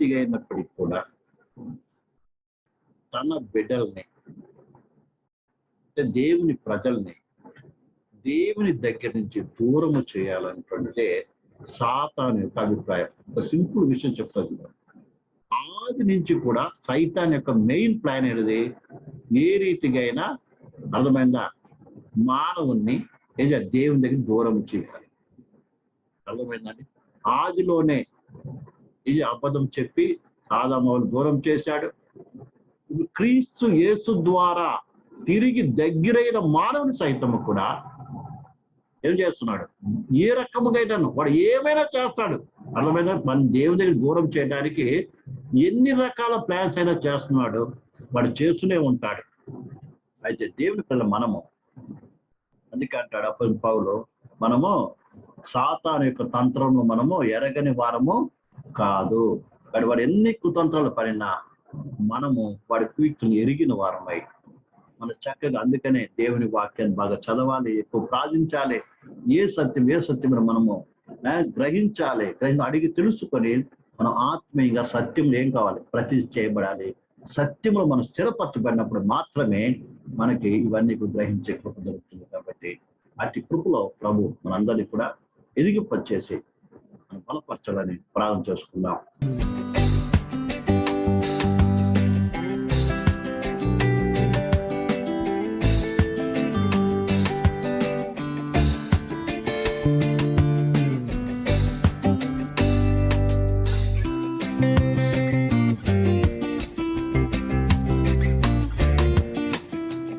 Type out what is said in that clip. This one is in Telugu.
వ్యక్తిగా అయినప్పటికీ కూడా తన బిడ్డల్ని అంటే దేవుని ప్రజల్ని దేవుని దగ్గర నుంచి దూరము చేయాలనుకుంటే సాతాన్ యొక్క అభిప్రాయం. ఒక సింపుల్ విషయం చెప్తాను ఆది నుంచి కూడా సైతాన్ యొక్క మెయిన్ ప్లాన్ ఏది? ఏ రీతిగా అయినా అర్థమైందా? మానవుణ్ణి ఏం దేవుని దగ్గర దూరం చేయాలి. అర్థమైందండి ఆదిలోనే ఇది అబద్ధం చెప్పి ఆదామవులు దూరం చేశాడు. క్రీస్తు యేసు ద్వారా తిరిగి దగ్గరైన మానవుని సైతము కూడా ఏం చేస్తున్నాడు? ఏ రకముగా వాడు ఏమైనా చేస్తాడు. అర్థమైనా మన దేవుని దగ్గర దూరం చేయడానికి ఎన్ని రకాల ప్లాన్స్ అయినా చేస్తున్నాడు. వాడు చేస్తూనే ఉంటాడు. అయితే దేవుని పిల్ల మనము అందుకే అంటాడు అప్పటి పౌలు మనము సాతాను యొక్క తంత్రంలో మనము ఎరగని వారము కాదు. కానీ వాడు ఎన్ని కుతంత్రాలు పడినా మనము వాడి క్విక్ని ఎరిగిన వారమై మన చక్కగా అందుకనే దేవుని వాక్యాన్ని బాగా చదవాలి ఎక్కువ ప్రార్థించాలి. ఏ సత్యం ఏ సత్యం మనము గ్రహించాలి. గ్రహించి అడిగి తెలుసుకొని మనం ఆత్మీయంగా సత్యంలో ఏం కావాలి? ప్రతి చేయబడాలి. సత్యంలో మనం స్థిరపరచబడినప్పుడు మాత్రమే మనకి ఇవన్నీ గ్రహించే కృప దొరుకుతుంది కాబట్టి అట్టి కృపలో ప్రభు మనందరినీ కూడా ఎదిగిపచ్చేసి బలపరచాలని ప్రార్థన చేసుకుందాం.